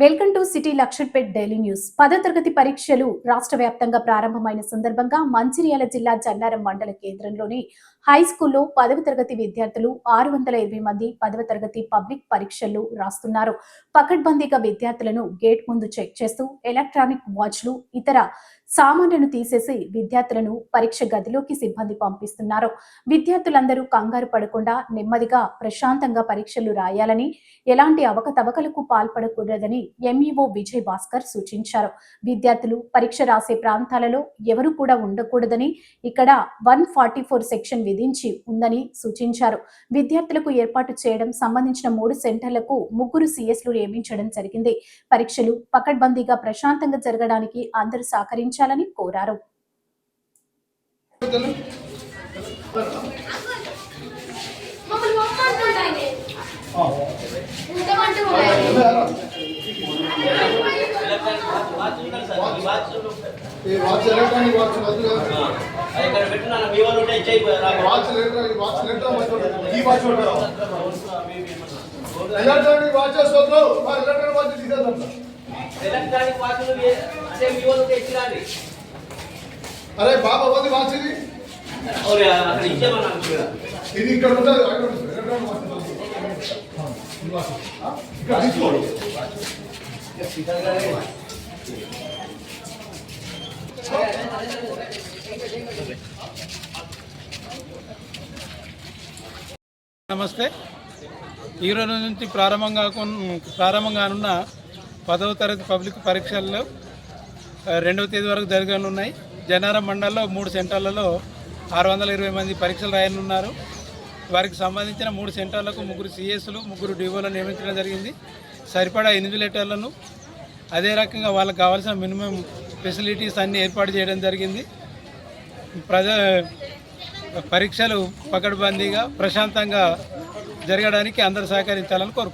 Welcome to city Luxettipet daily news. పదో తరగతి పరీక్షలు రాష్ట్ర వ్యాప్తంగా ప్రారంభమైన సందర్భంగా మంచిర్యాల జిల్లా జన్నారం మండల కేంద్రంలోని హై స్కూల్లో పదవ తరగతి విద్యార్థులు ఆరు వందల ఇరవై మంది పదవ తరగతి పబ్లిక్ పరీక్షలు రాస్తున్నారు. పకడ్బందీగా విద్యార్థులను గేట్ ముందు చెక్ చేస్తూ ఎలక్ట్రానిక్ వాచ్లు ఇతర సామాన్లను తీసేసి విద్యార్థులను పరీక్ష గదిలోకి సిబ్బంది పంపిస్తున్నారు. విద్యార్థులందరూ కంగారు పడకుండా నెమ్మదిగా ప్రశాంతంగా పరీక్షలు రాయాలని ఎలాంటి అవకతవకలకు పాల్పడకూడదని ఎంఈఓ విజయ్ భాస్కర్ సూచించారు. విద్యార్థులు పరీక్ష రాసే ప్రాంతాలలో ఎవరు కూడా ఉండకూడదని ఇక్కడ వన్ ఫార్టీ ఫోర్ సెక్షన్ విధించి ఉందని సూచించారు. విద్యార్థులకు ఏర్పాటు చేయడం సంబంధించిన మూడు సెంటర్లకు ముగ్గురు సిఎస్లు నియమించడం జరిగింది. పరీక్షలు పకడ్బందీగా ప్రశాంతంగా జరగడానికి అందరూ సహకరించాలని కోరారు వాచ్ ఎలక్ట్రానిక్ వాచ్ వద్దు కదా. ఇక్కడ పెట్టినాను మీ వాళ్ళు ఉంటే ఇచ్చేయి నాకు వాచ్ ఎలక్ట్రానిక్ వాచ్ ఎలక్ట్రానిక్. ఈ వాచ్. ఎలక్ట్రానిక్ వాచెస్ వద్దు ఆ ఎలక్ట్రానిక్ వాచ్ తీసేద్దాం ఎలక్ట్రానిక్ వాచ్లు అరే బాబా వద్దు వాచ్ ఇది ఇక్కడ ఉంటుంది? ఇక్కడ నమస్తే. ఈరోజు నుంచి ప్రారంభం కాకుండా ప్రారంభం కానున్న పదవ తరగతి పబ్లిక్ పరీక్షల్లో రెండవ తేదీ వరకు జరగనున్నాయి. జనారం మండలంలో మూడు సెంటర్లలో ఆరు వందల ఇరవై మంది పరీక్షలు రాయనున్నారు. వారికి సంబంధించిన మూడు సెంటర్లకు ముగ్గురు సిఎస్లు ముగ్గురు డివోలను నియమించడం జరిగింది. సరిపడా ఇన్విజిలేటర్లను అదే రకంగా వాళ్ళకి కావాల్సిన మినిమం ఫెసిలిటీస్ అన్నీ ఏర్పాటు చేయడం జరిగింది. ప్రజా పరీక్షలు పకడ్బందీగా ప్రశాంతంగా జరగడానికి అందరు సహకరించాలని కోరుకుంటున్నాను